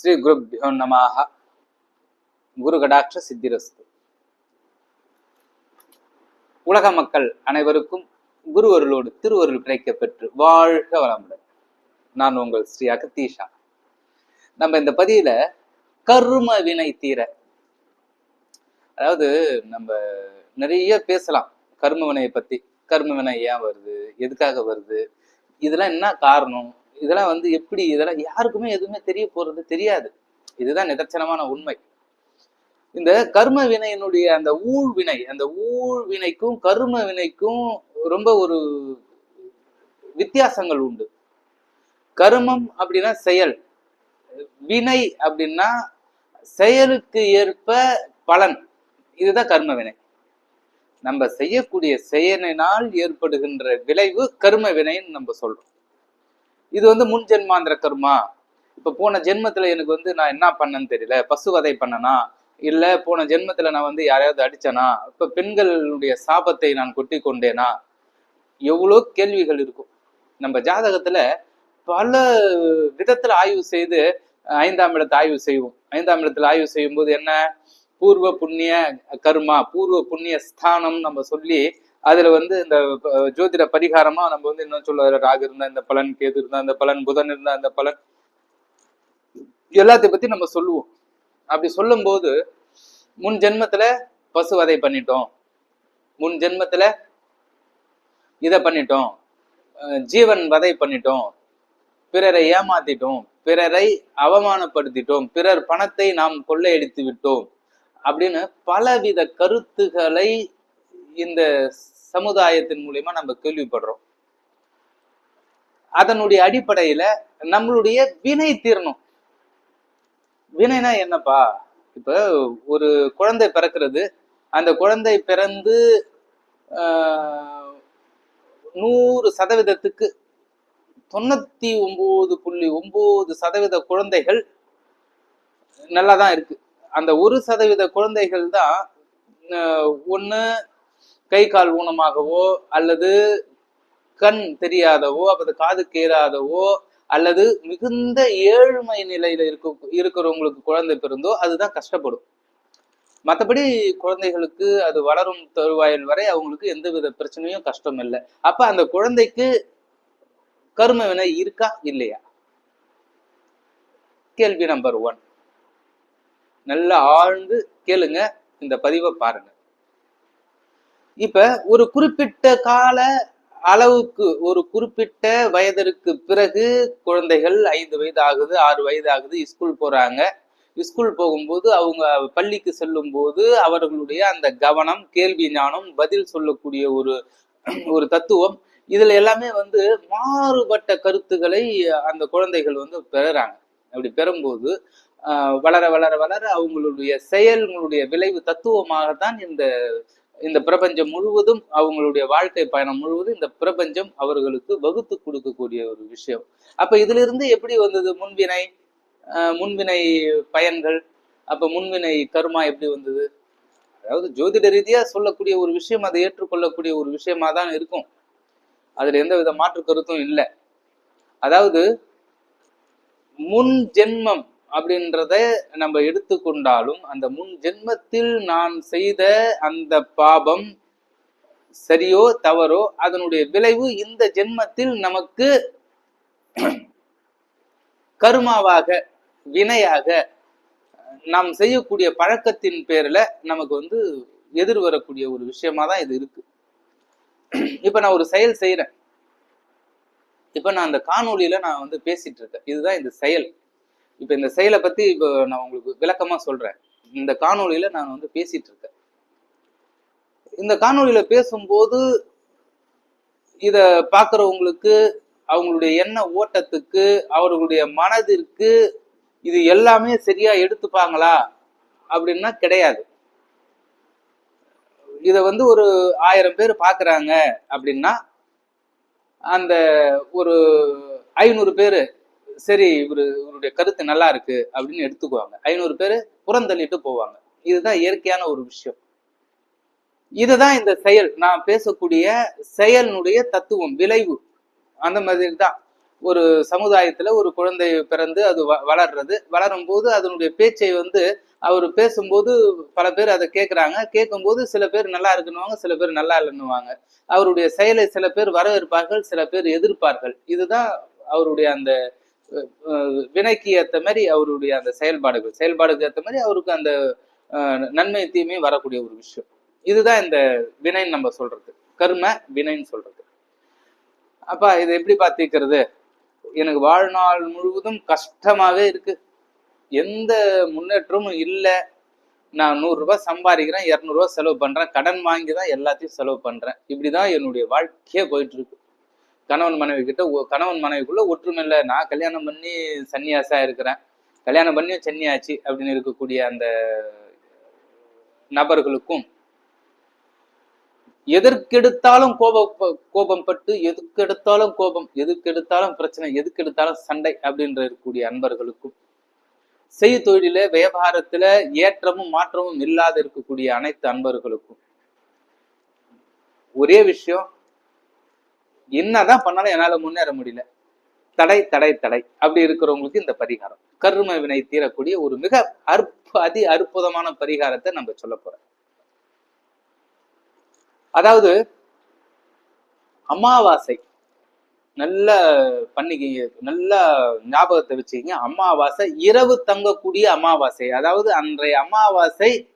ஸ்ரீ குருப்யோ நமாக குரு கடாட்ச சித்திரஸ்து உலக மக்கள் அனைவருக்கும் குருவருளோடு திருவருள் கிடைக்க பெற்று வாழ்க வளமுடன். நான் உங்கள் ஸ்ரீ அகத்தீஷா. நம்ம இந்த பதியில கர்ம வினை தீர அதாவது நம்ம நிறைய பேசலாம். கர்ம வினையை பத்தி கர்ம வினை ஏன் வருது எதுக்காக வருது இதெல்லாம் என்ன காரணம் இதெல்லாம் வந்து எப்படி இதெல்லாம் யாருக்குமே எதுவுமே தெரிய போறது தெரியாது. இதுதான் நிதர்சனமான உண்மை. இந்த கர்ம வினையினுடைய அந்த ஊழ்வினை அந்த ஊழ்வினைக்கும் கர்ம வினைக்கும் ரொம்ப ஒரு வித்தியாசங்கள் உண்டு. கர்மம் அப்படின்னா செயல். வினை அப்படின்னா செயலுக்கு ஏற்ப பலன். இதுதான் கர்ம வினை. நம்ம செய்யக்கூடிய செயலினால் ஏற்படுகின்ற விளைவு கர்ம வினைன்னு நம்ம சொல்றோம். இது வந்து முன் ஜென்மாந்திர கர்மா. இப்போ போன ஜென்மத்துல எனக்கு வந்து நான் என்ன பண்ணேன்னு தெரியல. பசுவதை பண்ணனா? இல்ல போன ஜென்மத்துல நான் வந்து யாரையாவது அடித்தனா இப்போ பெண்களுடைய சாபத்தை நான் கொட்டி கொண்டேனா? எவ்வளோ கேள்விகள் இருக்கும். நம்ம ஜாதகத்துல பல விதத்தில் ஆய்வு செய்து ஐந்தாம் இடத்தை ஆய்வு செய்வோம். ஐந்தாம் இடத்துல ஆய்வு செய்யும்போது என்ன? பூர்வ புண்ணிய கர்மா பூர்வ புண்ணிய ஸ்தானம் நம்ம சொல்லி அதுல வந்து இந்த ஜோதிட பரிகாரமா நம்ம வந்து இன்னும் சொல்ல ராகு இருந்தா இந்த பலன் கேது இருந்தா இந்த பலன் புதன் இருந்தா இந்த பலன் எல்லாத்தையும் பத்தி நம்ம சொல்லுவோம். அப்படி சொல்லும் போது முன் ஜென்மத்துல பசு வதை பண்ணிட்டோம். முன் ஜென்மத்துல இதை பண்ணிட்டோம். ஜீவன் வதை பண்ணிட்டோம். பிறரை ஏமாத்திட்டோம். பிறரை அவமானப்படுத்திட்டோம். பிறர் பணத்தை நாம் கொள்ளையடித்து விட்டோம். அப்படின்னு பலவித கருத்துக்களை இந்த சமுதாயத்தின் மூலியமா நம்ம கேள்விப்படுறோம். அதனுடைய அடிப்படையில நம்மளுடைய வினை தீரணும். வினைனா என்னப்பா? இப்ப ஒரு குழந்தை பிறக்கிறது. அந்த குழந்தை பிறந்து நூறு சதவீதத்துக்கு தொண்ணூத்தி ஒன்பது புள்ளி ஒன்பது சதவீத குழந்தைகள் நல்லா தான் இருக்கு. அந்த ஒரு சதவீத குழந்தைகள் தான் ஒன்று கை கால் ஊனமாகவோ அல்லது கண் தெரியாதவோ அல்லது காது கேளாதவோ அல்லது மிகுந்த ஏழ்மை நிலையில இருக்க இருக்கிறவங்களுக்கு குழந்தை பிறந்தோ அதுதான் கஷ்டப்படும். மற்றபடி குழந்தைகளுக்கு அது வளரும் தருவாயில் வரை அவங்களுக்கு எந்த வித பிரச்சனையும் கஷ்டம் இல்லை. அப்ப அந்த குழந்தைக்கு கரும வினை இருக்கா இல்லையா? கேள்வி நம்பர் ஒன் நல்லா ஆழ்ந்து கேளுங்க இந்த பதிவை பாருங்க. இப்ப ஒரு குறிப்பிட்ட கால அளவுக்கு ஒரு குறிப்பிட்ட வயதிற்கு பிறகு குழந்தைகள் ஐந்து வயது ஆகுது ஆறு வயது ஆகுது ஸ்கூல் போறாங்க. ஸ்கூல் போகும்போது அவங்க பள்ளிக்கு செல்லும் போது அவர்களுடைய அந்த கவனம் கேள்வி ஞானம் பதில் சொல்லக்கூடிய ஒரு ஒரு தத்துவம் இதுல எல்லாமே வந்து மாறுபட்ட கருத்துக்களை அந்த குழந்தைகள் வந்து பெறுறாங்க. அப்படி பெறும்போது வளர வளர வளர அவங்களுடைய செயல்களுடைய விளைவு தத்துவமாக தான் இந்த இந்த பிரபஞ்சம் முழுவதும் அவங்களுடைய வாழ்க்கை பயணம் முழுவதும் இந்த பிரபஞ்சம் அவர்களுக்கு வகுத்து கொடுக்கக்கூடிய ஒரு விஷயம். அப்ப இதுல இருந்து எப்படி வந்தது முன்வினை? முன்வினை பயன்கள் அப்ப முன்வினை கருமா எப்படி வந்தது? அதாவது ஜோதிட ரீதியா சொல்லக்கூடிய ஒரு விஷயம் அதை ஏற்றுக்கொள்ளக்கூடிய ஒரு விஷயமா தான் இருக்கும். அதுல எந்த வித மாற்று கருத்தும் இல்லை. அதாவது முன் ஜென்மம் அப்படின்றத நம்ம எடுத்துக்கொண்டாலும் அந்த முன் ஜென்மத்தில் நான் செய்த அந்த பாபம் சரியோ தவறோ அதனுடைய விளைவு இந்த ஜென்மத்தில் நமக்கு கருமாவாக வினையாக நாம் செய்யக்கூடிய பழக்கத்தின் பேர்ல நமக்கு வந்து எதிர் வரக்கூடிய ஒரு விஷயமா தான் இது இருக்கு. இப்ப நான் ஒரு செயல் செய்யறேன் இப்ப நான் அந்த காணொலியில நான் வந்து பேசிட்டு இருக்கேன். இதுதான் இந்த செயல். இப்போ இந்த செயலை பத்தி இப்போ நான் உங்களுக்கு விளக்கமா சொல்றேன். இந்த காணொலியில நான் வந்து பேசிட்டு இருக்கேன். இந்த காணொலியில பேசும்போது இத பாக்குறவங்களுக்கு அவங்களுடைய எண்ண ஓட்டத்துக்கு அவர்களுடைய மனதிற்கு இது எல்லாமே சரியா எடுத்துப்பாங்களா? அப்படின்னா கிடையாது. இத வந்து ஒரு ஆயிரம் பேர் பாக்குறாங்க அப்படின்னா அந்த ஒரு ஐநூறு பேர் சரி இவரு இவருடைய கருத்து நல்லா இருக்கு அப்படின்னு எடுத்துக்குவாங்க. ஐநூறு பேர் புறந்தள்ளிட்டு போவாங்க. இதுதான் இயற்கையான ஒரு விஷயம். இதுதான் இந்த செயல். நான் பேசக்கூடிய செயலினுடைய தத்துவம் விளைவு. அந்த மாதிரி தான். ஒரு சமுதாயத்துல ஒரு குழந்தை பிறந்து அது வ- வளர்றது. வளரும் போது அதனுடைய பேச்சை வந்து அவர் பேசும்போது பல பேர் அதை கேட்குறாங்க கேட்கும்போது சில பேர் நல்லா இருக்குன்னுவாங்க சில பேர் நல்லா இல்லைன்னுவாங்க. அவருடைய செயலை சில பேர் வரவேற்பார்கள் சில பேர் எதிர்ப்பார்கள். இதுதான் அவருடைய அந்த வினைக்கு ஏற்ற மாதிரி அவருடைய அந்த செயல்பாடுகள் செயல்பாடுக்கு ஏற்ற மாதிரி அவருக்கு அந்த நன்மை தீமை வரக்கூடிய ஒரு விஷயம். இதுதான் இந்த வினைன்னு நம்ம சொல்றது. கர்ம வினைன்னு சொல்றது. அப்பா இதை எப்படி தீர்க்கிறது எனக்கு வாழ்நாள் முழுவதும் கஷ்டமாவே இருக்கு. எந்த முன்னேற்றமும் இல்லை. நான் நூறுரூவா சம்பாதிக்கிறேன் இரநூறுவா செலவு பண்றேன் கடன் வாங்கி தான் எல்லாத்தையும் செலவு பண்றேன். இப்படிதான் என்னுடைய வாழ்க்கையே போயிட்டு இருக்கு. கணவன் மனைவி கிட்ட கணவன் மனைவிக்குள்ள ஒற்றுமை இல்லை. நான் கல்யாணம் பண்ணி சன்னியாசா இருக்கிறேன். கல்யாணம் பண்ணி சன்னியாச்சு அப்படின்னு இருக்கக்கூடிய அந்த நபர்களுக்கும் எதற்கெடுத்தாலும் கோபம் ப- கோபம் பட்டு எதுக்கெடுத்தாலும் கோபம் எதுக்கெடுத்தாலும் பிரச்சனை எதுக்கெடுத்தாலும் சண்டை அப்படின்ற இருக்கக்கூடிய அன்பர்களுக்கும் செய்ய தொழில வியாபாரத்துல ஏற்றமும் மாற்றமும் இல்லாத இருக்கக்கூடிய அனைத்து அன்பர்களுக்கும் ஒரே விஷயம் என்னதான் பண்ணாலும் என்னால முன்னேற முடியல. தடை தடை தடை. அப்படி இருக்கிறவங்களுக்கு இந்த பரிகாரம். கர்ம வினை தீரக்கூடிய ஒரு மிக அற்ப அதி அற்புதமான பரிகாரத்தை நம்ம சொல்ல போறோம். அதாவது அமாவாசை. நல்ல பண்ணிக்கிங்க நல்ல ஞாபகத்தை வச்சுக்கிங்க. அமாவாசை இரவு தங்கக்கூடிய அமாவாசை. அதாவது அன்றைய அமாவாசை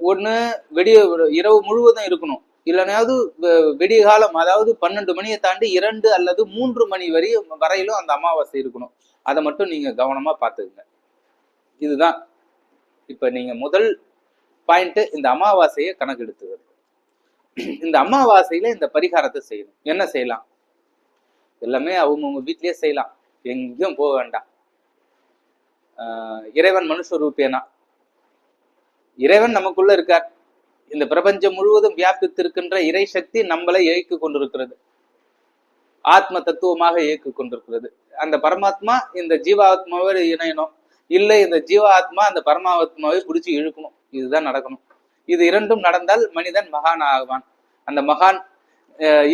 ஒன்று வெடிய இரவு முழுவதும் இருக்கணும். இல்லைனாவது வெ- விடிய காலம் அதாவது பன்னெண்டு மணியை தாண்டி இரண்டு அல்லது மூன்று மணி வரை வரையிலும் அந்த அமாவாசை இருக்கணும். அதை மட்டும் நீங்கள் கவனமாக பார்த்துக்குங்க. இதுதான் இப்போ நீங்கள் முதல் பாயிண்ட்டு இந்த அமாவாசையை கணக்கெடுத்துவது இந்த அமாவாசையில் இந்த பரிகாரத்தை செய்யணும். என்ன செய்யலாம்? எல்லாமே அவங்கவுங்க வீட்லேயே செய்யலாம். எங்கேயும் போக வேண்டாம். இறைவன் மனுஷ ரூபேனா இறைவன் நமக்குள்ள இருக்கார். இந்த பிரபஞ்சம் முழுவதும் வியாபித்திருக்கின்ற இறை சக்தி நம்மளை இயக்கி கொண்டிருக்கிறது. ஆத்ம தத்துவமாக இயக்கி கொண்டிருக்கிறது. அந்த பரமாத்மா இந்த ஜீவாத்மாவை இணையணும். இல்லை இந்த ஜீவாத்மா அந்த பரமாத்மாவை பிடிச்சி இழுக்கணும். இதுதான் நடக்கணும். இது இரண்டும் நடந்தால் மனிதன் மகான் ஆகுவான் அந்த மகான்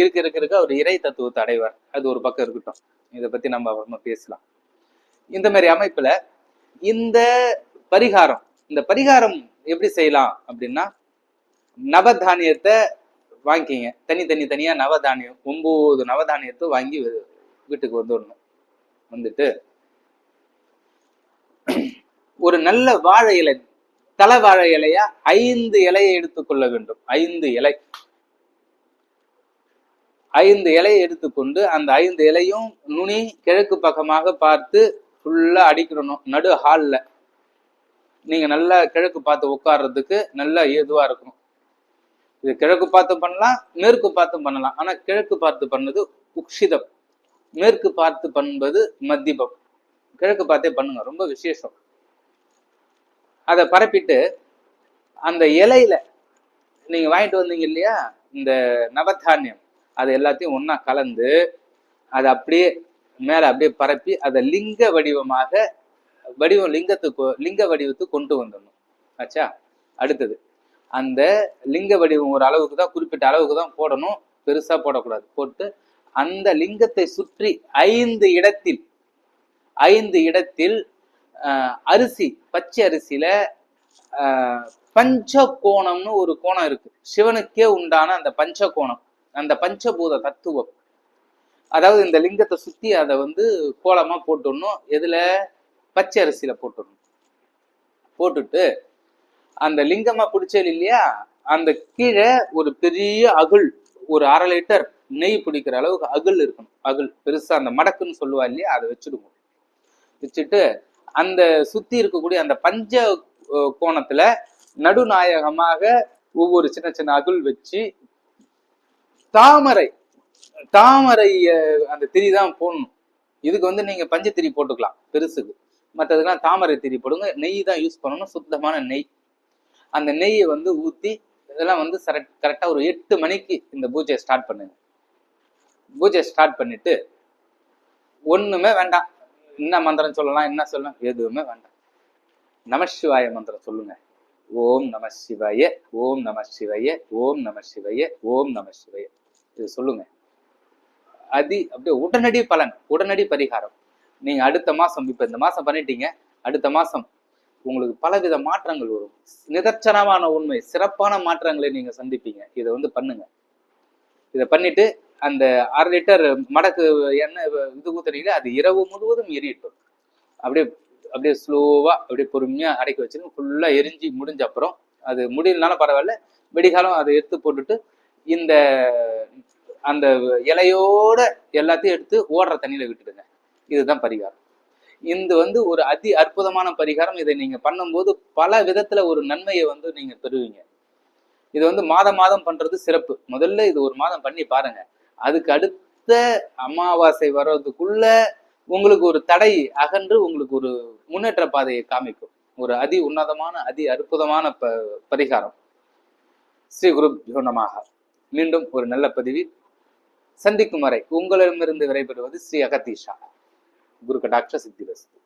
இருக்க இருக்க இருக்க ஒரு இறை தத்துவத்தை அடைவார். அது ஒரு பக்கம் இருக்கட்டும். இதை பத்தி நம்ம அப்புறமா பேசலாம். இந்த மாதிரி அமைப்புல இந்த பரிகாரம் இந்த பரிகாரம் எப்படி செய்யலாம் அப்படின்னா நவதானியத்தை வாங்கிக்கிங்க. தனி தனி தனியா நவதானியம் ஒம்பது நவதானியத்தை வாங்கி வீட்டுக்கு வந்துடணும். வந்துட்டு ஒரு நல்ல வாழை இலை தலை வாழை இலையா? ஐந்து இலையை எடுத்துக்கொள்ள வேண்டும். ஐந்து இலை. ஐந்து இலையை எடுத்துக்கொண்டு அந்த ஐந்து இலையும் நுனி கிழக்கு பக்கமாக பார்த்து ஃபுல்லா அடிக்கிடணும் நடு ஹால்ல நீங்க நல்லா கிழக்கு பார்த்து உட்கார்றதுக்கு நல்லா ஏதுவாக இருக்கணும். இது கிழக்கு பார்த்து பண்ணலாம் மேற்கு பார்த்து பண்ணலாம். ஆனால் கிழக்கு பார்த்து பண்ணது உக்ஷிதம். மேற்கு பார்த்து பண்ணுவது மத்திபம். கிழக்கு பார்த்தே பண்ணுங்க ரொம்ப விசேஷம். அதை பரப்பிட்டு அந்த இலையில நீங்க வாங்கிட்டு வந்தீங்க இல்லையா? இந்த நவதானியம். அது எல்லாத்தையும் ஒன்னா கலந்து அதை அப்படியே மேல அப்படியே பரப்பி அதை லிங்க வடிவமாக வடிவம் லிங்கத்துக்கு லிங்க வடிவத்துக்கு கொண்டு வந்துடணும். ஆச்சா? அடுத்தது. அந்த லிங்க வடிவம் ஒரு அளவுக்கு தான் குறிப்பிட்ட அளவுக்கு தான் போடணும். பெருசாக போடக்கூடாது. போட்டு அந்த லிங்கத்தை சுற்றி ஐந்து இடத்தில் ஐந்து இடத்தில் அரிசி பச்சை அரிசியில பஞ்ச கோணம்னு ஒரு கோணம் இருக்கு. சிவனுக்கே உண்டான அந்த பஞ்சகோணம் அந்த பஞ்சபூத தத்துவம். அதாவது இந்த லிங்கத்தை சுத்தி அதை வந்து கோலமா போட்டுடணும். எதுல? பச்சை அரிசியில போட்டுடணும். போட்டுட்டு அந்த லிங்கமா பிடிச்சது இல்லையா? அந்த கீழே ஒரு பெரிய அகுள் ஒரு அரை லிட்டர் நெய் பிடிக்கிற அளவுக்கு அகுள் இருக்கணும். அகுள் பெருசா அந்த மடக்குன்னு சொல்லுவா இல்லையா? அதை வச்சுடுங்க வச்சுட்டு அந்த சுத்தி இருக்கக்கூடிய அந்த பஞ்ச கோணத்துல நடுநாயகமாக ஒவ்வொரு சின்ன சின்ன அகுள் வச்சு தாமரை தாமரை அந்த திரி தான் போடணும். இதுக்கு வந்து நீங்க பஞ்ச திரி போட்டுக்கலாம் பெருசுக்கு. மற்றதுக்கெல்லாம் தாமரை திரி போடுங்க. நெய் தான் யூஸ் பண்ணணும். சுத்தமான நெய். அந்த நெய்யை வந்து ஊற்றி இதெல்லாம் வந்து கரெக்டா ஒரு எட்டு மணிக்கு இந்த பூஜையை ஸ்டார்ட் பண்ணுங்க. பூஜை ஸ்டார்ட் பண்ணிட்டு ஒன்றுமே வேண்டாம். என்ன மந்திரம் சொல்லலாம் என்ன சொல்லலாம் எதுவுமே வேண்டாம். நமசிவாய மந்திரம் சொல்லுங்க. ஓம் நம சிவாய ஓம் நம சிவாய ஓம் நம சிவாய ஓம் நம சிவாய. இது சொல்லுங்க. அது அப்படியே உடனடி பலன் உடனடி பரிகாரம். நீங்க அடுத்த மாசம் இப்ப இந்த மாசம் பண்ணிட்டீங்க அடுத்த மாசம் உங்களுக்கு பலவித மாற்றங்கள் வரும். நிதர்சனமான உண்மை சிறப்பான மாற்றங்களை நீங்க சந்திப்பீங்க. இதை வந்து பண்ணுங்க. இதை பண்ணிட்டு அந்த அரை லிட்டர் மடக்கு எண்ணெய் இது ஊத்துறீங்க அது இரவு முழுவதும் எரியட்டும். அப்படியே அப்படியே ஸ்லோவா அப்படியே பொறுமையா அடக்கி வச்சிருங்க. ஃபுல்லா எரிஞ்சு முடிஞ்ச அப்புறம் அது முடியலனாலும் பரவாயில்ல. வெடிகாலம் அதை எடுத்து போட்டுட்டு இந்த அந்த இலையோட எல்லாத்தையும் எடுத்து ஓடுற தண்ணியில விட்டுடுங்க. இதுதான் பரிகாரம். இது வந்து ஒரு அதி அற்புதமான பரிகாரம் இதை நீங்க பண்ணும்போது பல விதத்துல ஒரு நன்மையை வந்து நீங்க பெறுவீங்க. இது வந்து மாதம் மாதம் பண்றது சிறப்பு. முதல்ல இது ஒரு மாதம் பண்ணி பாருங்க. அதுக்கு அடுத்த அமாவாசை வர்றதுக்குள்ள உங்களுக்கு ஒரு தடை அகன்று உங்களுக்கு ஒரு முன்னேற்ற பாதையை காமிக்கும். ஒரு அதி உன்னதமான அதி அற்புதமான ப பரிகாரம். ஸ்ரீ குரு நமமாக மீண்டும் ஒரு நல்ல பதிவில் சந்திக்கும் வரை உங்களிடமிருந்து விடைபெறுவது ஸ்ரீ அகத்தீஷா. குரு கடாட்ச சித்திரஸ்து